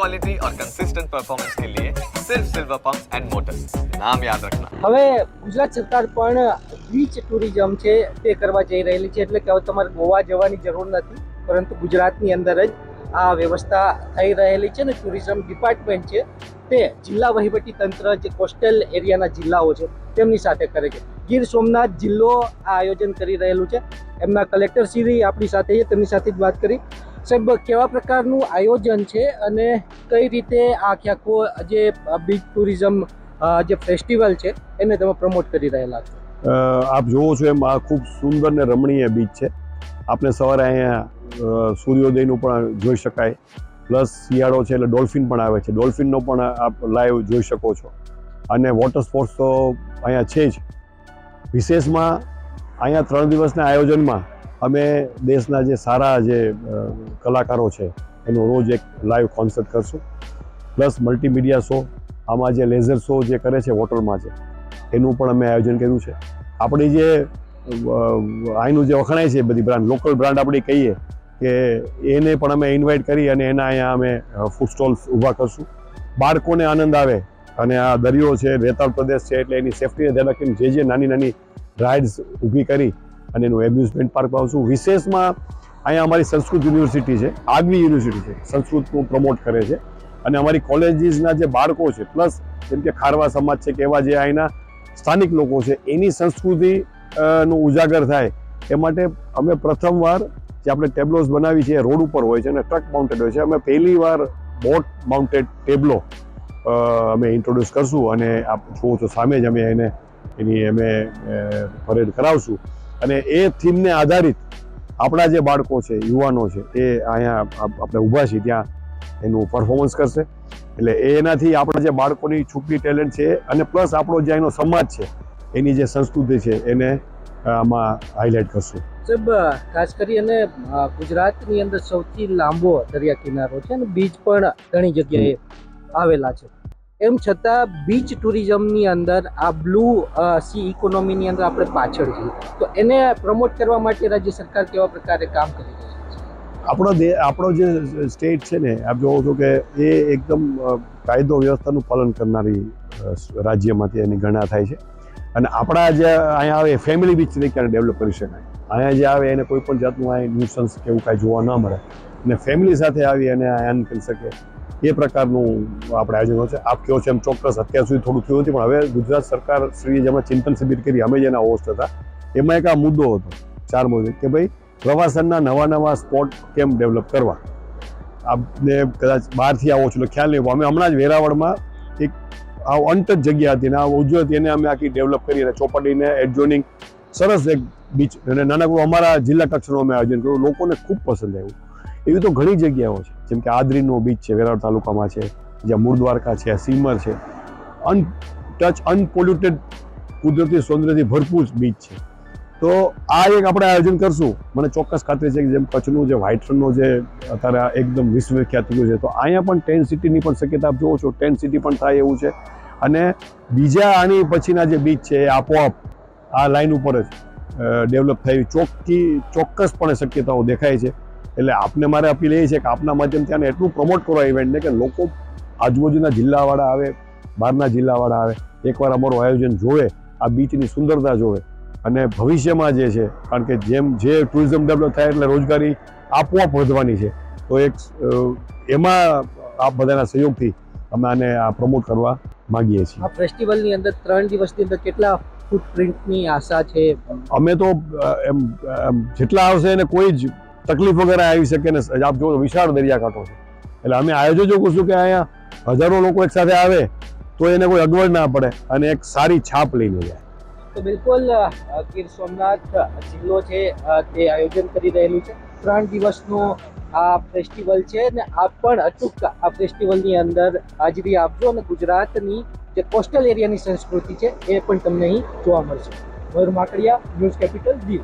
Quality और consistent performance के लिए सिर्फ सिल्वर पंप्स एंड मोटर्स नाम याद रखना હવે ગુજરાત સરકાર પણ બીચ ટુરિઝમ છે તે કરવા જઈ રહેલી છે એટલે કે હવે તમારે ગોવા જવાની જરૂર નથી પરંતુ ગુજરાતની અંદર જ આ વ્યવસ્થા થઈ રહેલી છે ને ટુરિઝમ ડિપાર્ટમેન્ટ છે તે જિલ્લા વહીવટી તંત્ર જે કોસ્ટલ એરિયાના જિલ્લાઓ છે તેમની સાથે કરે છે ગીર સોમનાથ જિલ્લો આ આયોજન કરી રહેલું છે એમના કલેક્ટર શ્રી આપણી સાથે છે તેમની સાથે જ વાત કરી સાહેબ, કેવા પ્રકારનું આયોજન છે અને કઈ રીતે આખે આખો જે બીચ ટુરિઝમ જે ફેસ્ટિવલ છે એને તમે પ્રમોટ કરી રહેલા છો? આપ જોવો છો એમ આ ખૂબ સુંદર ને રમણીય બીચ છે. આપણે સવારે અહીંયા સૂર્યોદયનું પણ જોઈ શકાય. પ્લસ શિયાળો છે એટલે ડોલ્ફિન પણ આવે છે. ડોલ્ફિનનો પણ આપ લાઈવ જોઈ શકો છો. અને વોટર સ્પોર્ટ્સ તો અહીંયા છે જ. વિશેષમાં અહીંયા ત્રણ દિવસના આયોજનમાં અમે દેશના જે સારા જે કલાકારો છે, એનો રોજ એક લાઈવ કોન્સર્ટ કરશું. પ્લસ મલ્ટીમીડિયા શો આમાં જે લેઝર શો જે કરે છે હોટલમાં છે એનું પણ અમે આયોજન કર્યું છે. આપણી જે અહીંનું જે વખણાય છે બધી બ્રાન્ડ લોકલ બ્રાન્ડ આપણી કહીએ કે એને પણ અમે ઇન્વાઇટ કરી અને એના અહીંયા અમે ફૂડ સ્ટોલ્સ ઊભા કરશું. બાળકોને આનંદ આવે અને આ દરિયો છે રેતાળ પ્રદેશ છે એટલે એની સેફટીને ધ્યાન રાખીને જે જે નાની નાની રાઇડ્સ ઊભી કરી અને એનું એમ્યુઝમેન્ટ પાર્ક પાવશું વિશેષમાં અહીંયા અમારી સંસ્કૃત યુનિવર્સિટી છે, આગવી યુનિવર્સિટી છે. સંસ્કૃતનું પ્રમોટ કરે છે. અને અમારી કોલેજીસના જે બાળકો છે પ્લસ જેમ કે ખારવા સમાજ છે કે એવા જે અહીંના સ્થાનિક લોકો છે, એની સંસ્કૃતિ નું ઉજાગર થાય એ માટે અમે પ્રથમવાર જે આપણે ટેબ્લોઝ બનાવી છે એ રોડ ઉપર હોય છે અને ટ્રક માઉન્ટેડ હોય છે. અમે પહેલી વાર બોટ માઉન્ટેડ ટેબ્લો અમે ઇન્ટ્રોડ્યુસ કરશું અને આપ જુઓ છો સામે જ અમે એને એની અમે પરેડ કરાવશું. અને એ થીમને આધારિત આપણા જે બાળકો છે યુવાનો છે એ અહીંયા આપણે ઊભા છીએ ત્યાં એનું પરફોર્મન્સ કરશે. એટલે એનાથી આપણા જે બાળકોની છૂટી ટેલેન્ટ છે અને પ્લસ આપણો જે અહીંનો સમાજ છે એની જે સંસ્કૃતિ છે એને આમાં હાઇલાઇટ કરશું. સાહેબ ખાસ કરી અને ગુજરાતની અંદર સૌથી લાંબો દરિયા કિનારો છે અને બીચ પણ ઘણી જગ્યાએ આવેલા છે. એમ છતાં બીચ ટુરિઝમની અંદર આ બ્લુ સી ઇકોનોમીની અંદર આપણે પાછળ છીએ. તો એને પ્રમોટ કરવા માટે રાજ્ય સરકાર કેવા પ્રકારે કામ કરી રહી છે? આપણો દે, આપણો જે સ્ટેટ છે ને, આપ જોવો છો કે એ એકદમ કાયદો વ્યવસ્થાનું પાલન કરનારી રાજ્યમાંથી એની ગણના થાય છે. અને આપણા જે અહીંયા આવે ફેમિલી બીચ તરીકે ડેવલપ કરી શકાય. અહીંયા જે આવે, એને કોઈ પણ જાતનું અહીં ન્યુસન્સ કે એવું કાંઈ જોવા ન મળે. અને ફેમિલી સાથે આવી અને આનંદ કરી શકે એ પ્રકારનું આપણે આયોજનો છે. આપ કયો છે એમ ચોક્કસ અત્યાર સુધી થોડું થયું નથી, પણ હવે ગુજરાત સરકાર શ્રીએ જેમાં ચિંતન શિબિર કરી, અમે જેના હોસ્ટ હતા. એમાં એક આ મુદ્દો હતો, ચાર મુદ્દે કે ભાઈ પ્રવાસનના નવા નવા સ્પોટ કેમ ડેવલપ કરવા? આપને કદાચ બહારથી આવો છો ખ્યાલ નહીં અમે હમણાં જ વેરાવળમાં એક આ અનટચ જગ્યા હતી ને આ ઉજ્જવળ હતી, એને અમે આખી ડેવલપ કરી અને ચોપાટીને એડજોનિંગ સરસ એક બીચ અને નાનકડું અમારા જિલ્લા કક્ષાનું અમે આયોજન કર્યું. લોકોને ખૂબ પસંદ આવ્યું. એવી તો ઘણી જગ્યાઓ છે. જેમ કે આદરીનો બીચ છે, વેરાવળ તાલુકામાં છે, જ્યાં મૂળ દ્વારકા છે, સીમર છે. અન ટચ અનપોલ્યુટેડ કુદરતી સૌંદર્યથી ભરપૂર બીચ છે. તો આ એક આપણે આયોજન કરશું. મને ચોક્કસ ખાતરી છે કે જેમ કચ્છનું જે વ્હાઇટ રનનો જે અત્યારે એકદમ વિશ્વવિખ્યાત થયું છે, તો અહીંયા પણ ટેન્ટ સિટીની પણ શક્યતા આપ જુઓ છો ટેન્ટ સિટી પણ થાય એવું છે. અને બીજા આની પછીના જે બીચ છે, એ આપોઆપ આ લાઈન ઉપર જ ડેવલપ થઈ. ચોખ્ખી ચોક્કસપણે શક્યતાઓ દેખાય છે. એટલે આપને મારે અપીલ એ છે કે આપના માધ્યમથી આને એટલું પ્રમોટ કરો ઇવેન્ટને કે લોકો આજુબાજુના જિલ્લાવાળા આવે બહારના જિલ્લાવાળા આવે એકવાર અમારું આયોજન જોવે આ બીચની સુંદરતા જોવે. અને ભવિષ્યમાં જે છે કારણ કે જેમ જે ટુરિઝમ ડેવલપ થાય એટલે રોજગારી આપોઆપ વધવાની છે તો એક એમાં આપ બધાના સહયોગથી અમે આને આ પ્રમોટ કરવા માગીએ છીએ. આ ફેસ્ટિવલની અંદર ત્રણ દિવસની અંદર કેટલા ફૂટપ્રિન્ટની આશા છે? અમે તો એમ જેટલા આવશે એને કોઈ જ તકલીફ વગેરે આવી શકે ને આપ જો વિશાળ દરિયાકાંઠો છે. એટલે અમે આયોજકો કહીશું કે અહીંયા હજારો લોકો એક સાથે આવે તો એને કોઈ અગવડ ના પડે અને એક સારી છાપ લઈને જાય. તો બિલકુલ ગીર સોમનાથ જિલ્લો છે તે આયોજન કરી રહેલું છે. ત્રણ દિવસનું આ ફેસ્ટિવલ છે અને આપ પણ અચૂક આ ફેસ્ટિવલની અંદર હાજરી આપજો અને ગુજરાતની જે કોસ્ટલ એરિયાની સંસ્કૃતિ છે એ પણ તમને અહીં જોવા મળશે. Mayur Makadia, news capital Diu.